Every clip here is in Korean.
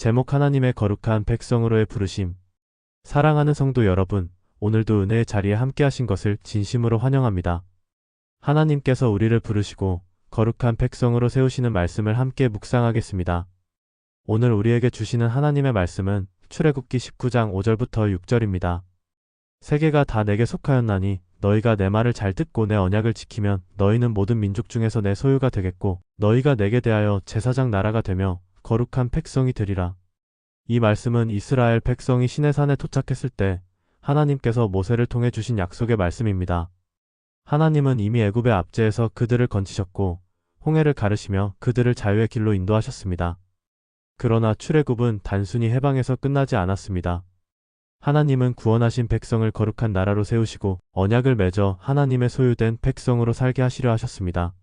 제목 하나님의 거룩한 백성으로의 부르심. 사랑하는 성도 여러분, 오늘도 은혜의 자리에 함께 하신 것을 진심으로 환영합니다. 하나님께서 우리를 부르시고 거룩한 백성으로 세우시는 말씀을 함께 묵상하겠습니다. 오늘 우리에게 주시는 하나님의 말씀은 출애굽기 19장 5절부터 6절입니다. 세계가 다 내게 속하였나니 너희가 내 말을 잘 듣고 내 언약을 지키면 너희는 모든 민족 중에서 내 소유가 되겠고 너희가 내게 대하여 제사장 나라가 되며 거룩한 백성이 되리라. 이 말씀은 이스라엘 백성이 시내산에 도착했을 때 하나님께서 모세를 통해 주신 약속의 말씀입니다. 하나님은 이미 애굽의 압제에서 그들을 건지셨고 홍해를 가르시며 그들을 자유의 길로 인도하셨습니다. 그러나 출애굽은 단순히 해방에서 끝나지 않았습니다. 하나님은 구원하신 백성을 거룩한 나라로 세우시고 언약을 맺어 하나님의 소유된 백성으로 살게 하시려 하셨습니다.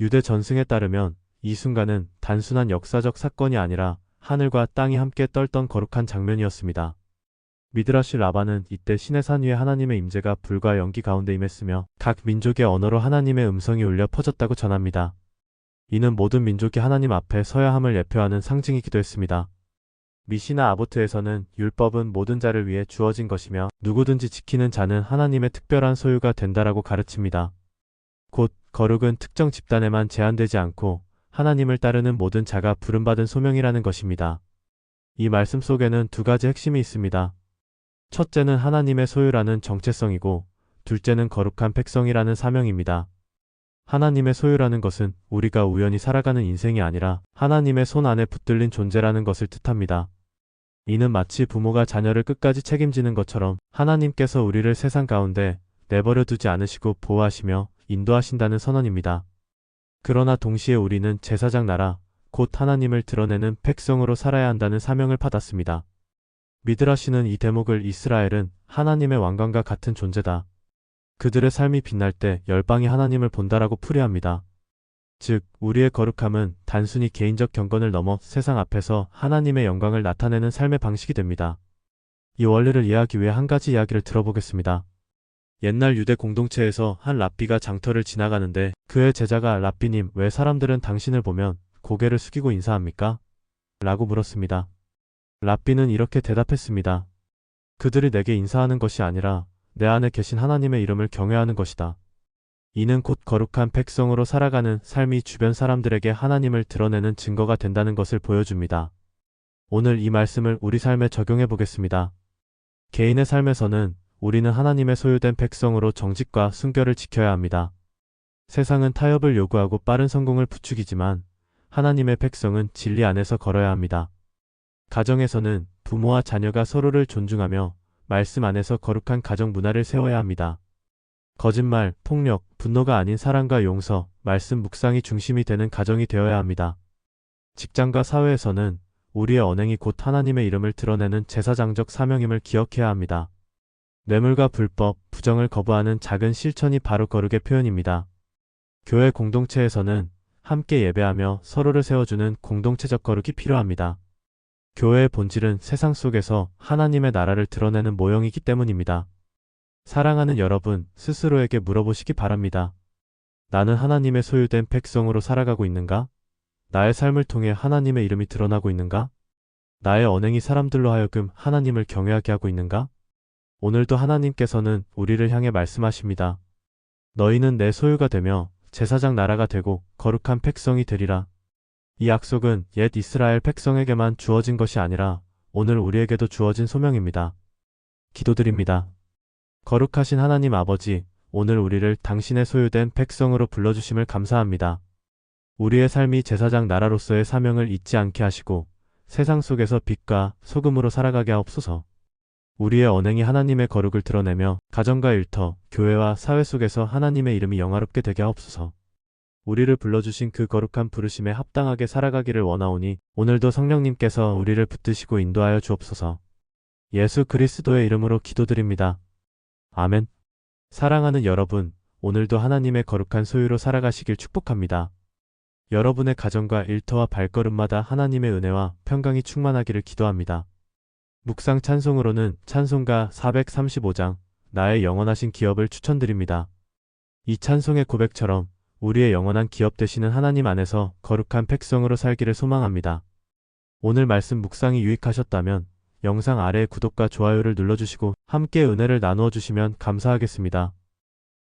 유대 전승에 따르면 이 순간은 단순한 역사적 사건이 아니라 하늘과 땅이 함께 떨던 거룩한 장면이었습니다. 미드라시 라바는 이때 신의 산 위에 하나님의 임재가 불과 연기 가운데 임했으며 각 민족의 언어로 하나님의 음성이 울려 퍼졌다고 전합니다. 이는 모든 민족이 하나님 앞에 서야 함을 예표하는 상징이기도 했습니다. 미시나 아보트에서는 율법은 모든 자를 위해 주어진 것이며 누구든지 지키는 자는 하나님의 특별한 소유가 된다라고 가르칩니다. 곧 거룩은 특정 집단에만 제한되지 않고 하나님을 따르는 모든 자가 부름받은 소명이라는 것입니다. 이 말씀 속에는 두 가지 핵심이 있습니다. 첫째는 하나님의 소유라는 정체성이고 둘째는 거룩한 백성이라는 사명입니다. 하나님의 소유라는 것은 우리가 우연히 살아가는 인생이 아니라 하나님의 손 안에 붙들린 존재라는 것을 뜻합니다. 이는 마치 부모가 자녀를 끝까지 책임지는 것처럼 하나님께서 우리를 세상 가운데 내버려 두지 않으시고 보호하시며 인도하신다는 선언입니다. 그러나 동시에 우리는 제사장 나라, 곧 하나님을 드러내는 백성으로 살아야 한다는 사명을 받았습니다. 미드라시는 이 대목을 이스라엘은 하나님의 왕관과 같은 존재다. 그들의 삶이 빛날 때 열방이 하나님을 본다라고 풀이합니다. 즉, 우리의 거룩함은 단순히 개인적 경건을 넘어 세상 앞에서 하나님의 영광을 나타내는 삶의 방식이 됩니다. 이 원리를 이해하기 위해 한 가지 이야기를 들어보겠습니다. 옛날 유대 공동체에서 한 랍비가 장터를 지나가는데 그의 제자가 랍비님 왜 사람들은 당신을 보면 고개를 숙이고 인사합니까? 라고 물었습니다. 랍비는 이렇게 대답했습니다. 그들이 내게 인사하는 것이 아니라 내 안에 계신 하나님의 이름을 경외하는 것이다. 이는 곧 거룩한 백성으로 살아가는 삶이 주변 사람들에게 하나님을 드러내는 증거가 된다는 것을 보여줍니다. 오늘 이 말씀을 우리 삶에 적용해 보겠습니다. 개인의 삶에서는 우리는 하나님의 소유된 백성으로 정직과 순결을 지켜야 합니다. 세상은 타협을 요구하고 빠른 성공을 부추기지만 하나님의 백성은 진리 안에서 걸어야 합니다. 가정에서는 부모와 자녀가 서로를 존중하며 말씀 안에서 거룩한 가정 문화를 세워야 합니다. 거짓말, 폭력, 분노가 아닌 사랑과 용서, 말씀 묵상이 중심이 되는 가정이 되어야 합니다. 직장과 사회에서는 우리의 언행이 곧 하나님의 이름을 드러내는 제사장적 사명임을 기억해야 합니다. 뇌물과 불법, 부정을 거부하는 작은 실천이 바로 거룩의 표현입니다. 교회 공동체에서는 함께 예배하며 서로를 세워주는 공동체적 거룩이 필요합니다. 교회의 본질은 세상 속에서 하나님의 나라를 드러내는 모형이기 때문입니다. 사랑하는 여러분, 스스로에게 물어보시기 바랍니다. 나는 하나님의 소유된 백성으로 살아가고 있는가? 나의 삶을 통해 하나님의 이름이 드러나고 있는가? 나의 언행이 사람들로 하여금 하나님을 경외하게 하고 있는가? 오늘도 하나님께서는 우리를 향해 말씀하십니다. 너희는 내 소유가 되며 제사장 나라가 되고 거룩한 백성이 되리라. 이 약속은 옛 이스라엘 백성에게만 주어진 것이 아니라 오늘 우리에게도 주어진 소명입니다. 기도드립니다. 거룩하신 하나님 아버지, 오늘 우리를 당신의 소유된 백성으로 불러주심을 감사합니다. 우리의 삶이 제사장 나라로서의 사명을 잊지 않게 하시고 세상 속에서 빛과 소금으로 살아가게 하옵소서. 우리의 언행이 하나님의 거룩을 드러내며 가정과 일터, 교회와 사회 속에서 하나님의 이름이 영화롭게 되게 하옵소서. 우리를 불러주신 그 거룩한 부르심에 합당하게 살아가기를 원하오니 오늘도 성령님께서 우리를 붙드시고 인도하여 주옵소서. 예수 그리스도의 이름으로 기도드립니다. 아멘. 사랑하는 여러분, 오늘도 하나님의 거룩한 소유로 살아가시길 축복합니다. 여러분의 가정과 일터와 발걸음마다 하나님의 은혜와 평강이 충만하기를 기도합니다. 묵상 찬송으로는 찬송가 435장 나의 영원하신 기업을 추천드립니다. 이 찬송의 고백처럼 우리의 영원한 기업 되시는 하나님 안에서 거룩한 백성으로 살기를 소망합니다. 오늘 말씀 묵상이 유익하셨다면 영상 아래 구독과 좋아요를 눌러주시고 함께 은혜를 나누어 주시면 감사하겠습니다.